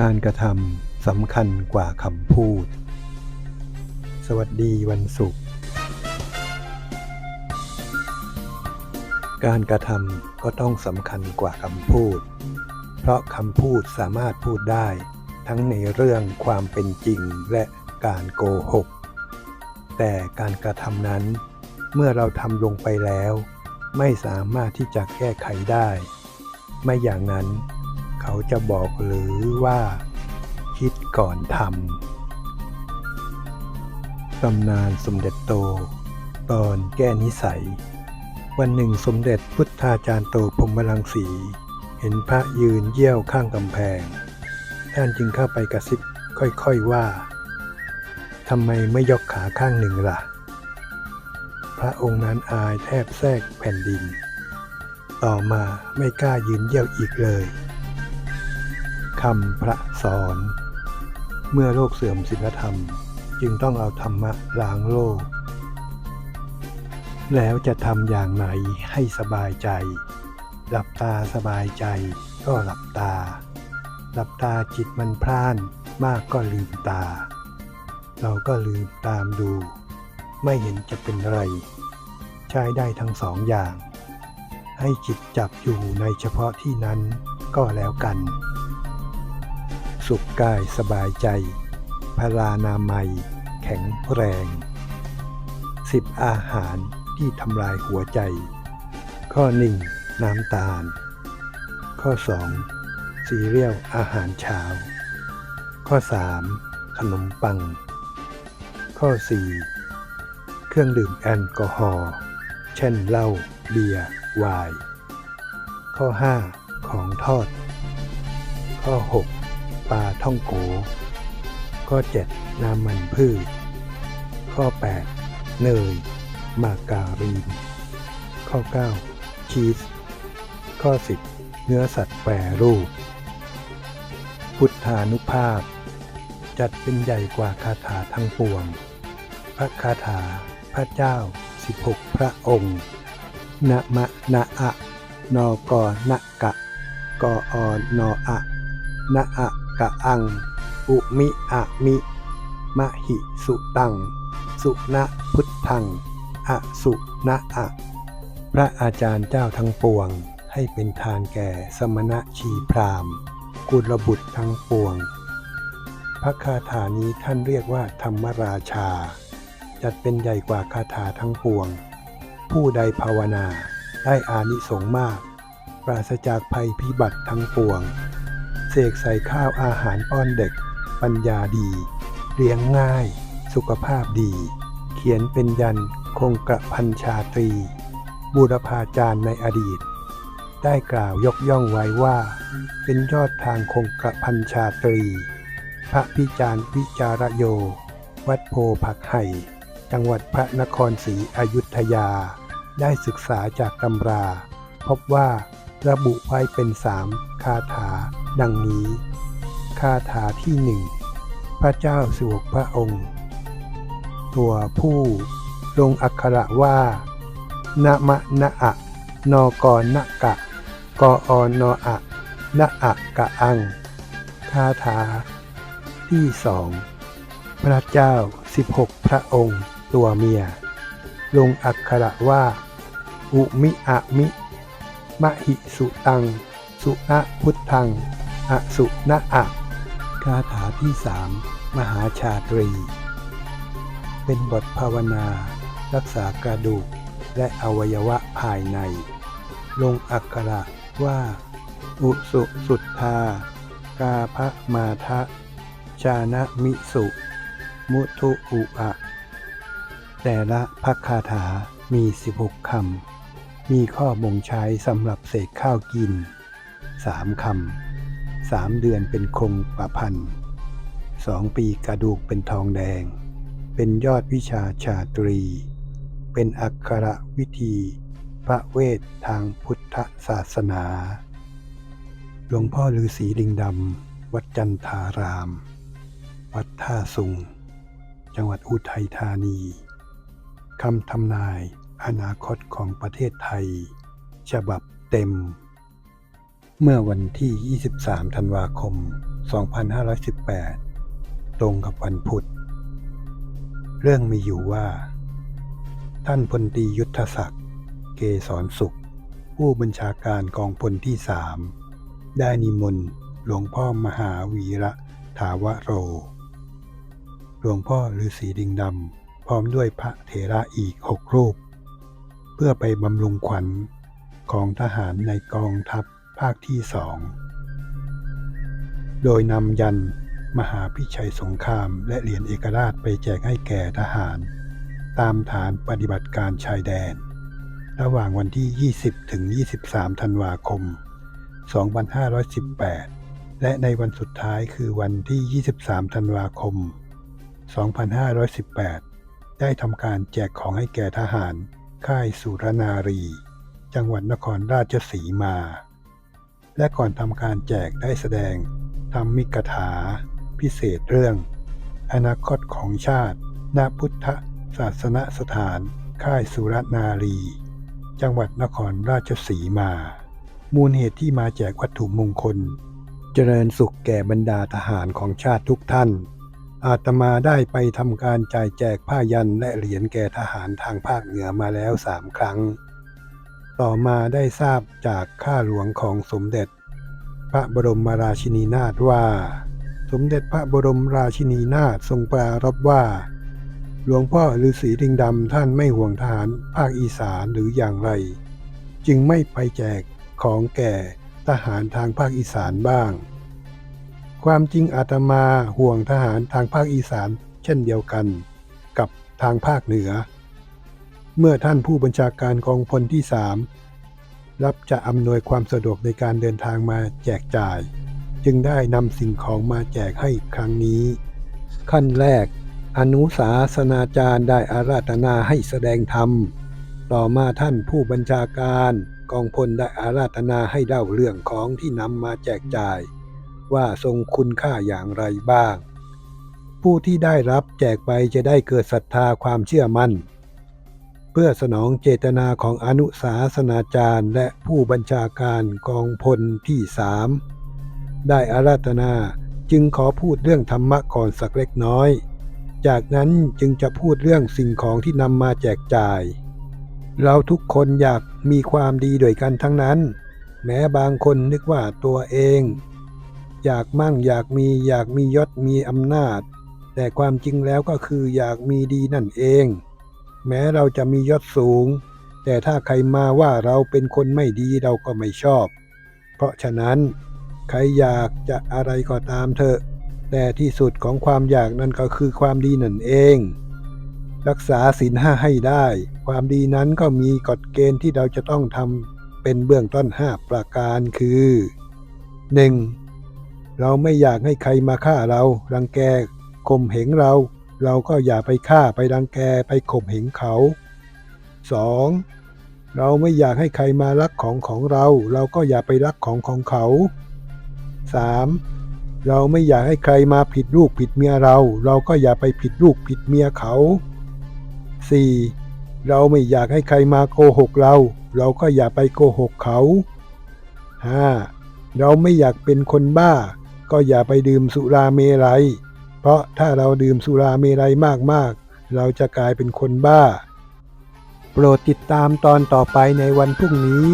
การกระทำสำคัญกว่าคำพูด สวัสดีวันศุกร์ การกระทำก็ต้องสำคัญกว่าคำพูด เพราะคำพูดสามารถพูดได้ ทั้งในเรื่องความเป็นจริงและการโกหก แต่การกระทำนั้น เมื่อเราทำลงไปแล้ว ไม่สามารถที่จะแก้ไขได้ ไม่อย่างนั้น เขาจะบอกหรือว่า คิดก่อนทำตำนานสมเด็จโต ตอนแก้นิสัย วันหนึ่งสมเด็จพุทธาจารย์โตพรมลังสี เห็นพระยืนเยี่ยวข้างกำแพง ท่านจึงเข้าไปกระซิบค่อยๆว่าทำไมไม่ยกขาข้างหนึ่งละ่ะ พระองค์นั้นอายแทบแทรกแผ่นดิน ต่อมาไม่กล้ายืนเยี่ยวอีกเลย คำพระสอน เมื่อโลกเสื่อมศีลธรรม จึงต้องเอาธรรมะล้างโลก แล้วจะทำอย่างไหนให้สบายใจ หลับตาสบายใจก็หลับตา หลับตาจิตมันพร่านมากก็ลืมตา เราก็ลืมตามดู ไม่เห็นจะเป็นไร ใช้ได้ทั้งสองอย่าง ให้จิตจับอยู่ในเฉพาะที่นั้นก็แล้วกัน สุขกายสบายใจพลานามัย แข็งแรงสิบอาหารที่ทำลายหัวใจ ข้อหนึ่งน้ำตาล ข้อสองซีเรียลอาหารเช้า ข้อสามขนมปัง ข้อสี่เครื่องดื่มแอลกอฮอล์เช่นเหล้าเบียร์ไวน์ข้อ 5 ของทอด ข้อ 6 ปลาท่องโก ข้อ 7 น้ำมันพืช ข้อ 8 เนย มาการีน ข้อ 9 ชีส ข้อ 10 เนื้อสัตว์แปรรูป พุทธานุภาพ จัดเป็นใหญ่กว่าคาถาทั้งปวง พระคาถาพระเจ้า 16 พระองค์นะมะนะอะ นอกอนะกะ กออนออะนะอะ กะอัง อุมิอะมิ มะหิสุตัง สุนะพุทธัง อสุนะอะ พระอาจารย์เจ้าทั้งปวง ให้เป็นทานแก่สมณะชีพราหมณ์กุลบุตรทั้งปวง พระคาถานี้ท่านเรียกว่าธรรมราชา จัดเป็นใหญ่กว่าคาถาทั้งปวง ผู้ใดภาวนาได้อานิสงส์มาก ปราศจากภัยพิบัติทั้งปวง กใส่ข้าวอาหารป้อนเด็ก ปัญญาดี เลี้ยงง่าย สุขภาพดี เขียนเป็นยันคงกระพันชาตรี บูรพาจารย์ในอดีต ได้กล่าวยกย่องไว้ว่า เป็นยอดทางคงกระพันชาตรี พระพิจารณ์วิจารโย วัดโพผักไห่จังหวัดพระนครศรีอยุธยา ได้ศึกษาจากตำรา พบว่าระบุไว้เป็นสามคาถา ดังนี้ คาถาที่หนึ่ง พระเจ้าสิวกพระองค์ ตัวผู้ลงอักขระว่า นะมะนะอะ นอกรนะกะ กออนออะนะอะกะอัง คาถา ที่สอง พระเจ้า16พระองค์ ตัวเมีย ลงอักขระว่า อุมิอะมิ มหิสุตัง สุนะพุทธัง อสุนะอะคาถาที่สามมหาชาตรี เป็นบทภาวนา รักษากระดูกและอวัยวะภายใน ลงอักขระว่า อุสุสุทธา กาพะมาทะ ชานะมิสุ มุทุอุอะ แต่ละพักคาถามี 16 คำ มีข้อบ่งใช้สำหรับเสกข้าวกิน 3 คำ 3เดือนเป็นคงประพันธ์2ปีกระดูกเป็นทองแดง เป็นยอดวิชาชาตรี เป็นอักขระวิธี พระเวททางพุทธศาสนา หลวงพ่อฤาษีลิงดำ วัดจันทาราม วัดท่าสุง จังหวัดอุทัยธานีคำทำนายอนาคตของประเทศไทยฉบับเต็ม เมื่อวันที่ 23 ธันวาคม 2518 ตรงกับวันพุธ เรื่องมีอยู่ว่า ท่านพลตียุทธศักดิ์ เกษรสุข ผู้บัญชาการกองพลที่สามได้นิมนต์หลวงพ่อมหาวีระถาวโร หลวงพ่อฤาษีดิงดำ พร้อมด้วยพระเถระอีกหกรูป เพื่อไปบำรุงขวัญของทหารในกองทัพ ภาคที่สองโดยนำยันมหาพิชัยสงครามและเหรียญเอกราชไปแจกให้แก่ทหาร ตามฐานปฏิบัติการชายแดน ระหว่างวันที่ 20 ถึง 23 ธันวาคม 2518 และในวันสุดท้ายคือวันที่ 23 ธันวาคม 2518 ได้ทำการแจกของให้แก่ทหาร ค่ายสุรนารี จังหวัดนครราชสีมา และก่อนทำการแจกได้แสดงธรรมิกถา พิเศษเรื่อง อนาคตของชาติ ณ พุทธศาสนสถาน ค่ายสุรนารี จังหวัดนครราชสีมา มูลเหตุที่มาแจกวัตถุมงคล เจริญสุขแก่บรรดาทหารของชาติทุกท่าน อาตมาได้ไปทำการจ่ายแจกผ้ายันและเหรียญแก่ทหารทางภาคเหนือมาแล้วสามครั้ง ต่อมาได้ทราบจากข้าหลวงของสมเด็จ พระบรมราชินีนาถว่า สมเด็จพระบรมราชินีนาถทรงปรารภว่า หลวงพ่อฤาษีดิงดำท่านไม่ห่วงทหารภาคอีสานหรืออย่างไร จึงไม่ไปแจกของแก่ทหารทางภาคอีสานบ้าง ความจริงอาตมาห่วงทหารทางภาคอีสานเช่นเดียวกัน กับทางภาคเหนือ เมื่อท่านผู้บัญชาการกองพลที่สามรับจะอำนวยความสะดวกในการเดินทางมาแจกจ่าย จึงได้นำสิ่งของมาแจกให้ครั้งนี้ ขั้นแรก อนุสาสนาจารย์ได้อาราธนาให้แสดงธรรม ต่อมาท่านผู้บัญชาการกองพลได้อาราธนาให้เล่าเรื่องของที่นำมาแจกจ่าย ว่าทรงคุณค่าอย่างไรบ้าง ผู้ที่ได้รับแจกไปจะได้เกิดศรัทธาความเชื่อมั่น เพื่อสนองเจตนาของอนุสาสนาจารย์และผู้บัญชาการกองพลที่สามได้อาราธนาจึงขอพูดเรื่องธรรมะก่อนสักเล็กน้อย จากนั้นจึงจะพูดเรื่องสิ่งของที่นำมาแจกจ่าย เราทุกคนอยากมีความดีด้วยกันทั้งนั้น แม้บางคนนึกว่าตัวเอง อยากมั่งอยากมีอยากมียศมีอำนาจ แต่ความจริงแล้วก็คืออยากมีดีนั่นเอง แม้เราจะมียศสูง แต่ถ้าใครมาว่าเราเป็นคนไม่ดีเราก็ไม่ชอบ เพราะฉะนั้น ใครอยากจะอะไรก็ตามเถอะ แต่ที่สุดของความอยากนั้นก็คือความดีนั่นเอง รักษาศีลห้าให้ได้ ความดีนั้นก็มีกฎเกณฑ์ที่เราจะต้องทำเป็นเบื้องต้นห้าประการคือ 1. เราไม่อยากให้ใครมาฆ่าเรา รังแกข่มเหงเรา เราก็อย่าไปฆ่าไปรังแกไปข่มเหงเขา 2. เราไม่อยากให้ใครมาลักของของเรา เราก็อย่าไปลักของของเขา 3. เราไม่อยากให้ใครมาผิดลูกผิดเมียเรา เราก็อย่าไปผิดลูกผิดเมียเขา 4. เราไม่อยากให้ใครมาโกหกเรา เราก็อย่าไปโกหกเขา 5. เราไม่อยากเป็นคนบ้า ก็อย่าไปดื่มสุราเมรัย เพราะถ้าเราดื่มสุราเมรัยมากๆ เราจะกลายเป็นคนบ้า โปรดติดตามตอนต่อไปในวันพรุ่งนี้